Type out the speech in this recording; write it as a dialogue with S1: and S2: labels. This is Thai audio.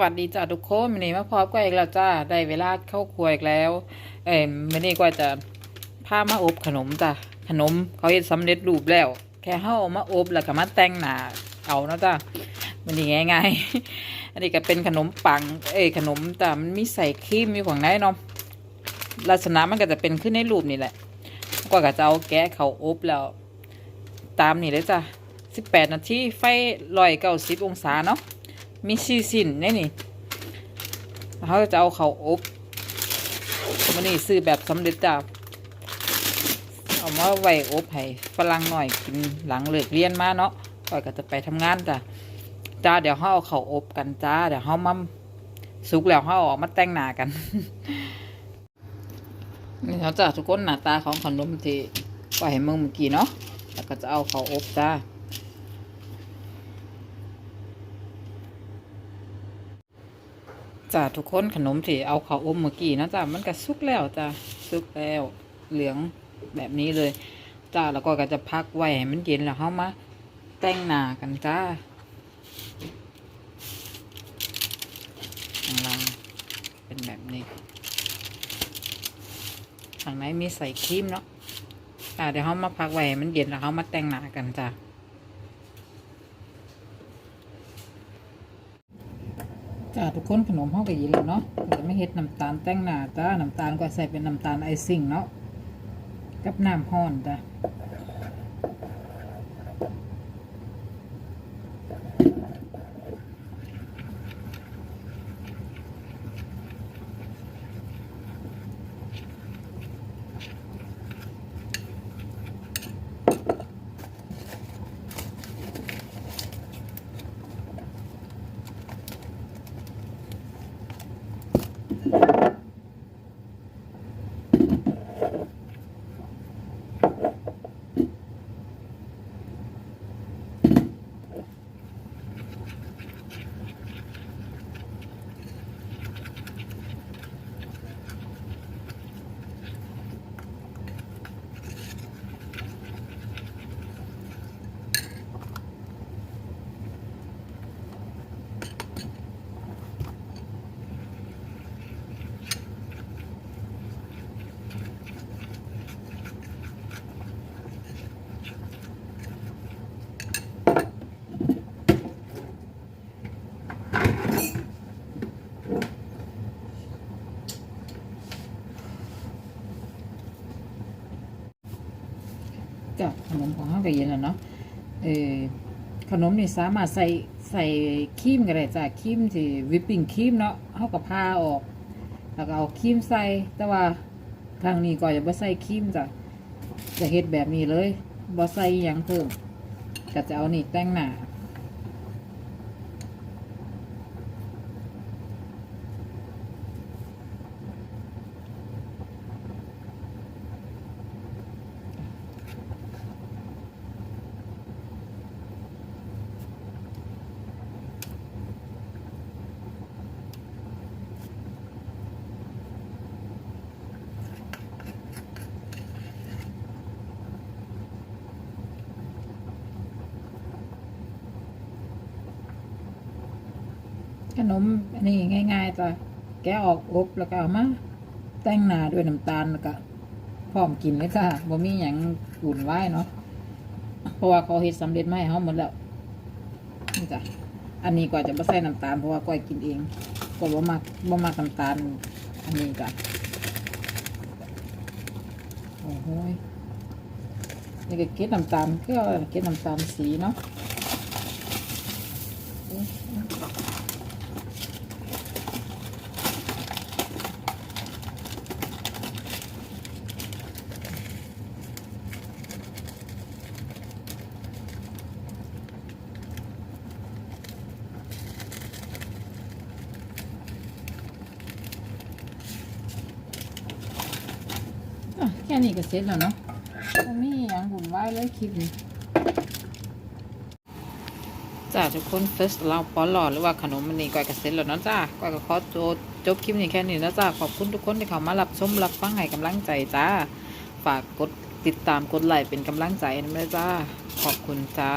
S1: วัสดีจ้าทุกคนวันนี้มาพบกันอีกแล้วจ้าได้เวลาเข้าครัวอีกแล้ว เอ้ยวันนี้ก็จะพามาอบขนมจ้ะขนมเขาเฮ็ดสำเร็จรูปแล้ว แค่เฮาเอามาอบแล้วก็มาแต่งหนาเอานะจ้าวันนี้ง่ายๆอันนี้ก็เป็นขนมปัง เอ้ยขนมแต่มันมีใส่ครีมอยู่ข้างในเนาะลักษณะมันก็จะเป็นขึ้นในรูปนี่แหละก็ก็จะเอาแกะเขาอบแล้ว ตามนี่เลยจ้ะ18นาทีไฟ190องศาเนาะ มีซีสินแน่นี่เขาจะเอาเขาอบมันนี่ซื้อแบบสำเร็จจ้าเอามาไว้อบให้ฝรั่งหน่อยกินหลังเลิกเรียนมาเนาะก่อยก็จะไปทำงานจ้าจ้าเดี๋ยวเขาเอาเขาอบกันจ้าเดี๋ยวเขามาสุกแล้วเขาออกมาแต่งหน้ากันนี่เขาจ้าทุกคนหน้าตาของขนมที่ปล่อยให้มึงเมื่อกี้เนาะแล้วก็จะเอาเขาอบจ้า จ้าทุกคนขนมที่เอาเขาอมเมื่อกี้นะจ้ามันก็สุกแล้วจ้าสุกแล้วเหลืองแบบนี้เลยจ้าแล้วก็ก็จะพักไว้ให้มันเย็นแล้วเข้ามาแต่งหน้ากันจ้าข้างล่างเป็นแบบนี้ข้างในมีใส่ครีมเนาะจ้าเดี๋ยวเขามาพักไว้ให้มันเย็นแล้วเขามาแต่งหน้ากันจ้า จ้าทุกคนขนมห้องกะยินแล้วเนาะจะไม่เฮ็ดน้ำตาลแต้งหน้าจ้าน้ำตาลก็ใส่เป็นน้ำตาลไอซิ่งเนาะกับน้ำห้อนจ้า จ้าขนมของห้างกับยินแล้วเนาะเออขนมนี่สามารถใส่ใส่ครีมก็ได้จ้ะครีมที่วิปปิ้งครีมเนาะเขากับพาออก แล้วก็เอาครีมใส่ แต่ว่าทางนี้ก็จะบ่ใส่ครีมจ้ะจะเฮ็ดแบบนี้เลยบ่ใส่อิหยังเพิ่มก็จะเอานี่แต่งหน้า ขนมอันนี้ง่ายๆจ้ะแกะออกอบแล้วก็เอามาแต่งหน้าด้วยน้ำตาลแล้วก็พร้อมกินเลยจ้ะบ่มีหยังอุ่นไว้เนาะเพราะว่าเขาเฮ็ดสำเร็จมาให้เฮาหมดแล้วนี่จ้ะอันนี้ก็จะบ่ใส่น้ำตาลเพราะว่าก้อยกินเองก็บ่มักบ่มักน้ำตาลอันนี้จ้ะโอ้โหนี่ก็เก็ดน้ำตาลคือเก็ดน้ำตาลสีเนาะ แค่นี้ก็เสร็จแล้วเนาะมีอย่างหุ่นไว้เลยคลิปนี้จ้าทุกคนเฟสเราปอหลอดหรือว่าขนมมันนี่ก้อยก็เสร็จแล้วเนาะจ้าก้อยก็ขอจบจบคลิปนี้แค่นี้นะจ้าขอบคุณทุกคนที่เข้ามารับชมรับฟังให้กำลังใจจ้า ฝากกดติดตามกดไลค์เป็นกำลังใจนะแม่จ้า ขอบคุณจ้า